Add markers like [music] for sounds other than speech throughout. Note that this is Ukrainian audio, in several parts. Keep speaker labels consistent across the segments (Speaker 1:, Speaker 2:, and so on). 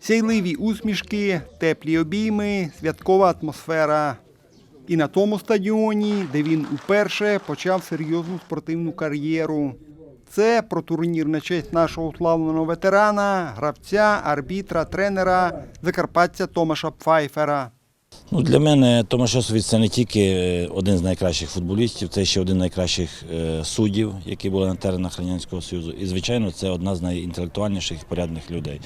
Speaker 1: Сяйливі усмішки, теплі обійми, святкова атмосфера. І на тому стадіоні, де він уперше почав серйозну спортивну кар'єру. Це про турнір на честь нашого славного ветерана, гравця, арбітра, тренера Закарпаття Томаша Пфайфера.
Speaker 2: Ну, для мене Томашосович це не тільки е, один з найкращих футболістів, це ще один з найкращих е, суддів, які були на теренах Радянського Союзу. І, звичайно, це одна з найінтелектуальніших і порядних людей.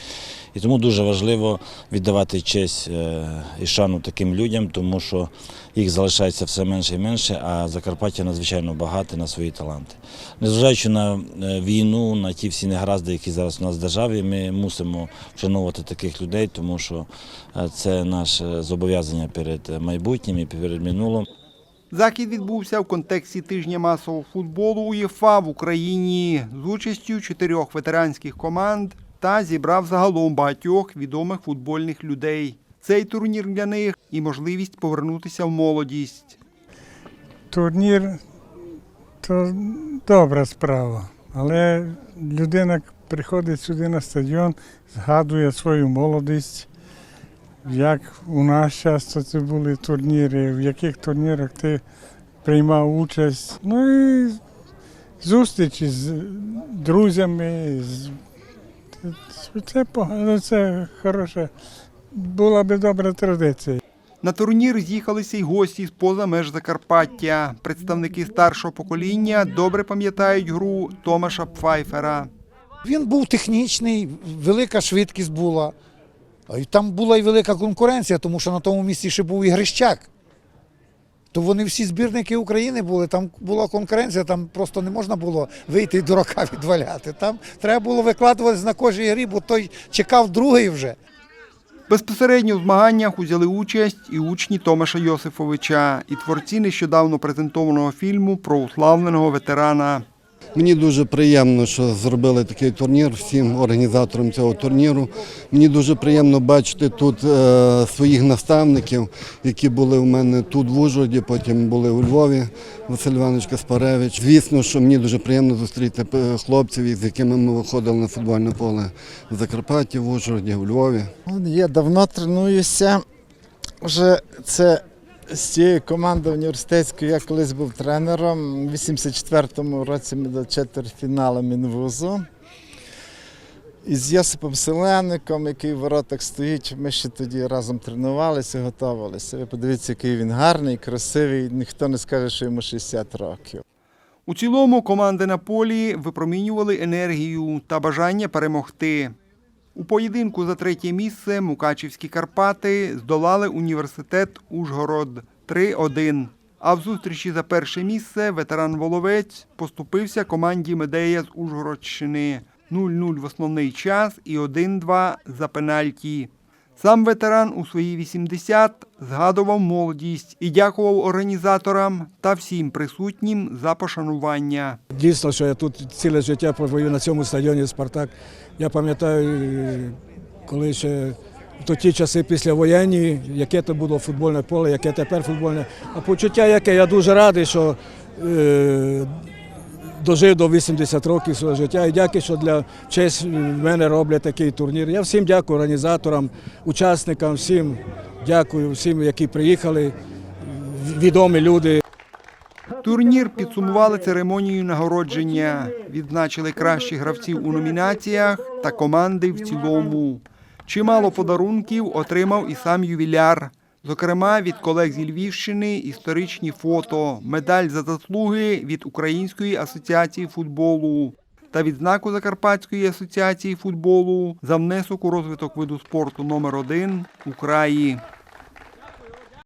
Speaker 2: І тому дуже важливо віддавати честь е, і шану таким людям, тому що їх залишається все менше і менше, а Закарпаття надзвичайно багате на свої таланти. Незважаючи на війну, на ті всі негаразди, які зараз у нас в державі, ми мусимо вшановувати таких людей, тому що це наше зобов'язання перед майбутнім і перед минулим.
Speaker 1: Захід відбувся в контексті тижня масового футболу УЄФА в Україні з участю чотирьох ветеранських команд та зібрав загалом багатьох відомих футбольних людей. Цей турнір для них і можливість повернутися в молодість.
Speaker 3: Турнір то добра справа, але людина приходить сюди на стадіон, згадує свою молодість, як у нас часто це були турніри, в яких турнірах ти приймав участь. Ну і зустрічі з друзями. з- Це погано, це хороша, була би добра традиція.
Speaker 1: На турнір з'їхалися й гості з поза меж Закарпаття. Представники старшого покоління добре пам'ятають гру Томаша Пфайфера.
Speaker 4: Він був технічний, велика швидкість була. Там була і велика конкуренція, тому що на тому місці ще був і Грищак. То вони всі збірники України були, там була конкуренція, там просто не можна було вийти і дурака [laughs] відваляти. Там треба було викладуватись на кожній грі, бо той чекав другий вже.
Speaker 1: Безпосередньо в змаганнях узяли участь і учні Томаша Йосифовича, і творці нещодавно презентованого фільму про уславленого ветерана.
Speaker 5: Мені дуже приємно, що зробили такий турнір всім організаторам цього турніру. Мені дуже приємно бачити тут е, своїх наставників, які були у мене тут в Ужгороді, потім були у Львові. Василь Іванович Каспаревич. Звісно, що мені дуже приємно зустріти е, хлопців, з якими ми виходили на футбольне поле в Закарпатті, в Ужгороді, у Львові.
Speaker 6: Я давно тренуюся. Вже це з цієї команди університетської я колись був тренером. У 84-му році ми до четвертьфіналу Мінвузу. І з Йосипом Селенником, який в воротах стоїть, ми ще тоді разом тренувалися, готувалися. Ви подивіться, який він гарний, красивий. Ніхто не скаже, що йому 60 років.
Speaker 1: У цілому команди на полі випромінювали енергію та бажання перемогти. У поєдинку за третє місце Мукачівські Карпати здолали університет Ужгород 3-1. А в зустрічі за перше місце ветеран Воловець поступився команді Медея з Ужгородщини 0-0 в основний час і 1-2 за пенальті. Сам ветеран у свої 80 згадував молодість і дякував організаторам та всім присутнім за пошанування.
Speaker 7: Дійсно, що я тут ціле життя провою на цьому стадіоні Спартак. Я пам'ятаю, коли ще в ті часи післявоєнні, яке це було футбольне поле, яке тепер футбольне. А почуття яке, я дуже радий, що е, дожив до 80 років свого життя. І дякую, що для честь мене роблять такий турнір. Я всім дякую організаторам, учасникам, всім дякую, всім, які приїхали, відомі люди.
Speaker 1: Турнір підсумували церемонією нагородження, відзначили кращих гравців у номінаціях та команди в цілому. Чимало подарунків отримав і сам ювіляр. Зокрема, від колег зі Львівщини історичні фото, медаль за заслуги від Української асоціації футболу та відзнаку Закарпатської асоціації футболу за внесок у розвиток виду спорту номер 1 у краї.